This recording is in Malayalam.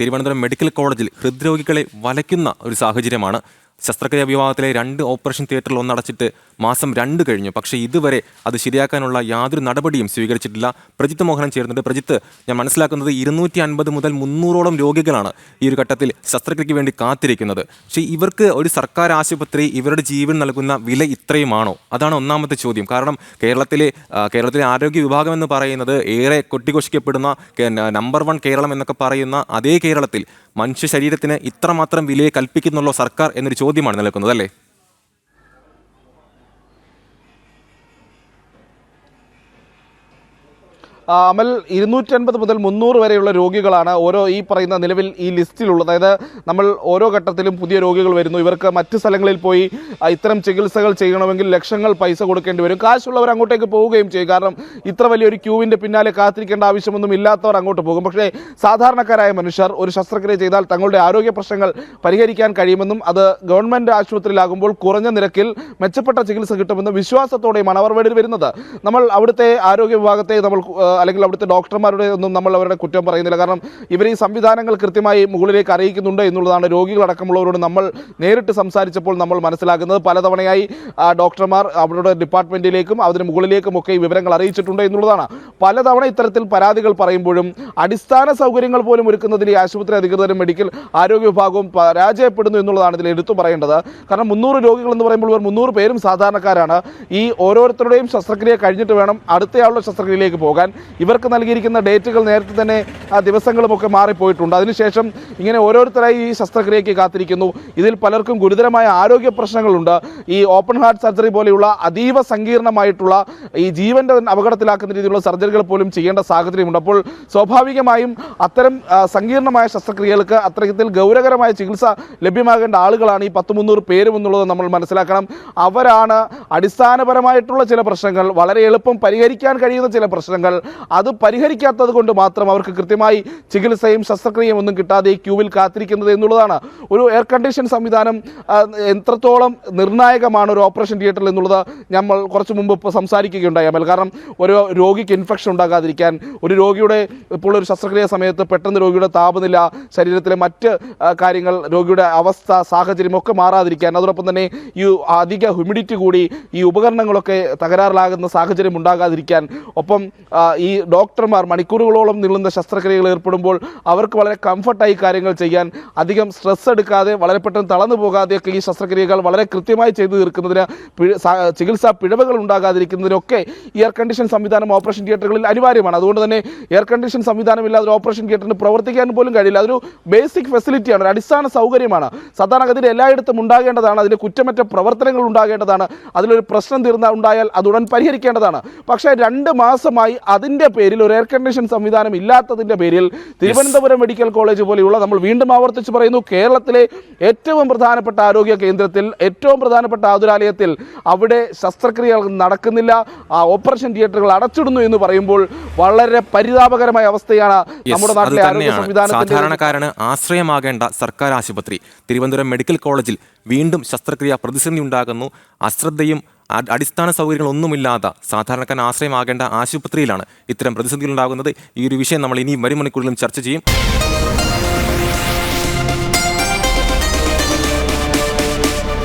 തിരുവനന്തപുരം മെഡിക്കൽ കോളേജിൽ ഹൃദ്രോഗികളെ വലയ്ക്കുന്ന ഒരു സാഹചര്യമാണ് ശസ്ത്രക്രിയാ വിഭാഗത്തിലെ രണ്ട് ഓപ്പറേഷൻ തിയേറ്ററിൽ ഒന്നടച്ചിട്ട് മാസം രണ്ട് കഴിഞ്ഞു. പക്ഷേ ഇതുവരെ അത് ശരിയാക്കാനുള്ള യാതൊരു നടപടിയും സ്വീകരിച്ചിട്ടില്ല. പ്രജിത്ത് മോഹനൻ ചേർന്നിട്ട് പ്രജിത്ത് ഞാൻ മനസ്സിലാക്കുന്നത് ഇരുന്നൂറ്റി അൻപത് മുതൽ മുന്നൂറോളം രോഗികളാണ് ഈ ഒരു ഘട്ടത്തിൽ ശസ്ത്രക്രിയയ്ക്ക് വേണ്ടി കാത്തിരിക്കുന്നത്. പക്ഷേ ഇവർക്ക് ഒരു സർക്കാർ ആശുപത്രി ഇവരുടെ ജീവൻ നൽകുന്ന വില ഇത്രയുമാണോ? അതാണ് ഒന്നാമത്തെ ചോദ്യം. കാരണം കേരളത്തിലെ കേരളത്തിലെ ആരോഗ്യ വിഭാഗം എന്ന് പറയുന്നത് ഏറെ കൊട്ടിഘോഷിക്കപ്പെടുന്ന നമ്പർ വൺ കേരളം എന്നൊക്കെ പറയുന്ന അതേ കേരളത്തിൽ മനുഷ്യ ശരീരത്തിന് ഇത്രമാത്രം വിലയെ കൽപ്പിക്കുന്നുള്ളോ സർക്കാർ എന്നൊരു ചോദ്യമാണ് നിലനിൽക്കുന്നത് അല്ലേ? അമൽ ഇരുന്നൂറ്റൻപത് മുതൽ മുന്നൂറ് വരെയുള്ള രോഗികളാണ് ഓരോ ഈ പറയുന്ന നിലവിൽ ഈ ലിസ്റ്റിലുള്ളത്. അതായത് നമ്മൾ ഓരോ ഘട്ടത്തിലും പുതിയ രോഗികൾ വരുന്നു. ഇവർക്ക് മറ്റ് സ്ഥലങ്ങളിൽ പോയി ഇത്തരം ചികിത്സകൾ ചെയ്യണമെങ്കിൽ ലക്ഷങ്ങൾ പൈസ കൊടുക്കേണ്ടി വരും. കാശുള്ളവർ അങ്ങോട്ടേക്ക് പോവുകയും ചെയ്യും. കാരണം ഇത്ര വലിയൊരു ക്യൂവിന്റെ പിന്നാലെ കാത്തിരിക്കേണ്ട ആവശ്യമൊന്നും ഇല്ലാത്തവർ അങ്ങോട്ട് പോകും. പക്ഷേ സാധാരണക്കാരായ മനുഷ്യർ ഒരു ശസ്ത്രക്രിയ ചെയ്താൽ തങ്ങളുടെ ആരോഗ്യ പ്രശ്നങ്ങൾ പരിഹരിക്കാൻ കഴിയുമെന്നും അത് ഗവൺമെന്റ് ആശുപത്രിയിലാകുമ്പോൾ കുറഞ്ഞ നിരക്കിൽ മെച്ചപ്പെട്ട ചികിത്സ കിട്ടുമെന്നും വിശ്വാസത്തോടെയുമാണ് അവർ വരുന്നത്. നമ്മൾ അവിടുത്തെ ആരോഗ്യ വിഭാഗത്തെ നമ്മൾ അല്ലെങ്കിൽ അവിടുത്തെ ഡോക്ടർമാരുടെ ഒന്നും നമ്മൾ അവരുടെ കുറ്റം പറയുന്നില്ല. കാരണം ഇവർ ഈ സംവിധാനങ്ങൾ കൃത്യമായി മുകളിലേക്ക് അറിയിക്കുന്നുണ്ട് എന്നുള്ളതാണ്. രോഗികളടക്കമുള്ളവരോട് നമ്മൾ നേരിട്ട് സംസാരിച്ചപ്പോൾ നമ്മൾ മനസ്സിലാക്കുന്നത്. പലതവണയായി ഡോക്ടർമാർ അവരുടെ ഡിപ്പാർട്ട്മെന്റിലേക്കും അതിന് മുകളിലേക്കും ഒക്കെ ഈ വിവരങ്ങൾ അറിയിച്ചിട്ടുണ്ട് എന്നുള്ളതാണ്. പലതവണ ഇത്തരത്തിൽ പരാതികൾ പറയുമ്പോഴും അടിസ്ഥാന സൗകര്യങ്ങൾ പോലും ഒരുക്കുന്നതിൽ ഈ ആശുപത്രി അധികൃതരും മെഡിക്കൽ ആരോഗ്യ വിഭാഗവും പരാജയപ്പെടുന്നു എന്നുള്ളതാണ് ഇതിൽ എടുത്തു പറയേണ്ടത്. കാരണം മുന്നൂറ് രോഗികൾ എന്ന് പറയുമ്പോൾ ഇവർ മുന്നൂറ് പേരും സാധാരണക്കാരാണ്. ഈ ഓരോരുത്തരുടെയും ശസ്ത്രക്രിയ കഴിഞ്ഞിട്ട് വേണം അടുത്തയാളുടെ ശസ്ത്രക്രിയയിലേക്ക് പോകാൻ. ഇവർക്ക് നൽകിയിരിക്കുന്ന ഡേറ്റുകൾ നേരത്തെ തന്നെ ആ ദിവസങ്ങളുമൊക്കെ മാറിപ്പോയിട്ടുണ്ട്. അതിനുശേഷം ഇങ്ങനെ ഓരോരുത്തരായി ഈ ശസ്ത്രക്രിയയ്ക്ക് കാത്തിരിക്കുന്നു. ഇതിൽ പലർക്കും ഗുരുതരമായ ആരോഗ്യ പ്രശ്നങ്ങളുണ്ട്. ഈ ഓപ്പൺ ഹാർട്ട് സർജറി പോലെയുള്ള അതീവ സങ്കീർണമായിട്ടുള്ള ഈ ജീവന്റെ അപകടത്തിലാക്കുന്ന രീതിയിലുള്ള സർജറികൾ പോലും ചെയ്യേണ്ട സാഹചര്യമുണ്ട്. അപ്പോൾ സ്വാഭാവികമായും അത്തരം സങ്കീർണമായ ശസ്ത്രക്രിയകൾക്ക് അത്തരത്തിൽ ഗൗരവകരമായ ചികിത്സ ലഭ്യമാകേണ്ട ആളുകളാണ് ഈ പത്ത് മുന്നൂറ് പേരും എന്നുള്ളത് നമ്മൾ മനസ്സിലാക്കണം. അവരാണ് അടിസ്ഥാനപരമായിട്ടുള്ള ചില പ്രശ്നങ്ങൾ വളരെ എളുപ്പം പരിഹരിക്കാൻ കഴിയുന്ന ചില പ്രശ്നങ്ങൾ അത് പരിഹരിക്കാത്തത് കൊണ്ട് മാത്രം അവർക്ക് കൃത്യമായി ചികിത്സയും ശസ്ത്രക്രിയയും ഒന്നും കിട്ടാതെ ക്യൂവിൽ കാത്തിരിക്കുന്നത് എന്നുള്ളതാണ്. ഒരു എയർ കണ്ടീഷൻ സംവിധാനം എത്രത്തോളം നിർണായകമാണ് ഒരു ഓപ്പറേഷൻ തിയേറ്ററിൽ എന്നുള്ളത് നമ്മൾ കുറച്ച് മുമ്പ് സംസാരിക്കുകയുണ്ടായി അമൽ. കാരണം ഒരു രോഗിക്ക് ഇൻഫെക്ഷൻ ഉണ്ടാകാതിരിക്കാൻ ഒരു രോഗിയുടെ ഇപ്പോൾ ഒരു ശസ്ത്രക്രിയ സമയത്ത് പെട്ടെന്ന് രോഗിയുടെ താപനില ശരീരത്തിലെ മറ്റ് കാര്യങ്ങൾ രോഗിയുടെ അവസ്ഥ സാഹചര്യം ഒക്കെ മാറാതിരിക്കാൻ അതോടൊപ്പം തന്നെ ഈ അധിക ഹ്യൂമിഡിറ്റി കൂടി ഈ ഉപകരണങ്ങളൊക്കെ തകരാറിലാകുന്ന സാഹചര്യം ഉണ്ടാകാതിരിക്കാൻ ഒപ്പം ആ, ഈ ഡോക്ടർമാർ മണിക്കൂറുകളോളം നീളുന്ന ശസ്ത്രക്രിയകൾ ഏർപ്പെടുമ്പോൾ അവർക്ക് വളരെ കംഫർട്ടായി കാര്യങ്ങൾ ചെയ്യാൻ അധികം സ്ട്രെസ് എടുക്കാതെ വളരെ പെട്ടെന്ന് തളർന്നു പോകാതെയൊക്കെ ഈ ശസ്ത്രക്രിയകൾ വളരെ കൃത്യമായി ചെയ്തു തീർക്കുന്നതിന് ചികിത്സാ പിഴവുകൾ ഉണ്ടാകാതിരിക്കുന്നതിനൊക്കെ എയർ കണ്ടീഷൻ സംവിധാനം ഓപ്പറേഷൻ തിയേറ്ററുകളിൽ അനിവാര്യമാണ്. അതുകൊണ്ട് തന്നെ എയർ കണ്ടീഷൻ സംവിധാനം ഇല്ലാതെ ഓപ്പറേഷൻ തിയേറ്ററിന് പ്രവർത്തിക്കാൻ പോലും കഴിയില്ല. അതൊരു ബേസിക് ഫെസിലിറ്റിയാണ് ഒരു അടിസ്ഥാന സൗകര്യമാണ്. സാധാരണഗതിയിൽ എല്ലായിടത്തും ഉണ്ടാകേണ്ടതാണ് അതിന് കുറ്റമറ്റ പ്രവർത്തനങ്ങൾ ഉണ്ടാകേണ്ടതാണ് അതിലൊരു പ്രശ്നം തീർന്ന ഉണ്ടായാൽ അത് ഉടൻ പരിഹരിക്കേണ്ടതാണ്. പക്ഷേ രണ്ട് മാസമായി അതിന്റെ പേരിൽ ഒരു എയർ കണ്ടീഷൻ സംവിധാനം ഇല്ലാത്തതിന്റെ പേരിൽ തിരുവനന്തപുരം മെഡിക്കൽ കോളേജ് പോലെയുള്ള നമ്മൾ വീണ്ടും ആവർത്തിച്ച് പറയുന്നു കേരളത്തിലെ ഏറ്റവും പ്രധാനപ്പെട്ട ആരോഗ്യ കേന്ദ്രത്തിൽ ഏറ്റവും പ്രധാനപ്പെട്ട ആതുരാലയത്തിൽ അവിടെ ശസ്ത്രക്രിയകൾ നടക്കുന്നില്ല ആ ഓപ്പറേഷൻ തിയേറ്ററുകൾ അടച്ചിടുന്നു എന്ന് പറയുമ്പോൾ വളരെ പരിതാപകരമായ അവസ്ഥയാണ് നമ്മുടെ നാട്ടിലെ ആരോഗ്യ സാധാരണക്കാരന് ആശ്രയമാകേണ്ട സർക്കാർ ആശുപത്രി. തിരുവനന്തപുരം മെഡിക്കൽ കോളേജിൽ വീണ്ടും ശസ്ത്രക്രിയ പ്രതിസന്ധി ഉണ്ടാകുന്നു. അശ്രദ്ധയും അടിസ്ഥാന സൗകര്യങ്ങളൊന്നുമില്ലാത്ത സാധാരണക്കാരൻ ആശ്രയമാകേണ്ട ആശുപത്രിയിലാണ് ഇത്തരം പ്രതിസന്ധികൾ ഉണ്ടാകുന്നത് ഈ ഒരു വിഷയം നമ്മൾ ഇനിയും വരും മണിക്കൂറിലും ചർച്ച ചെയ്യും.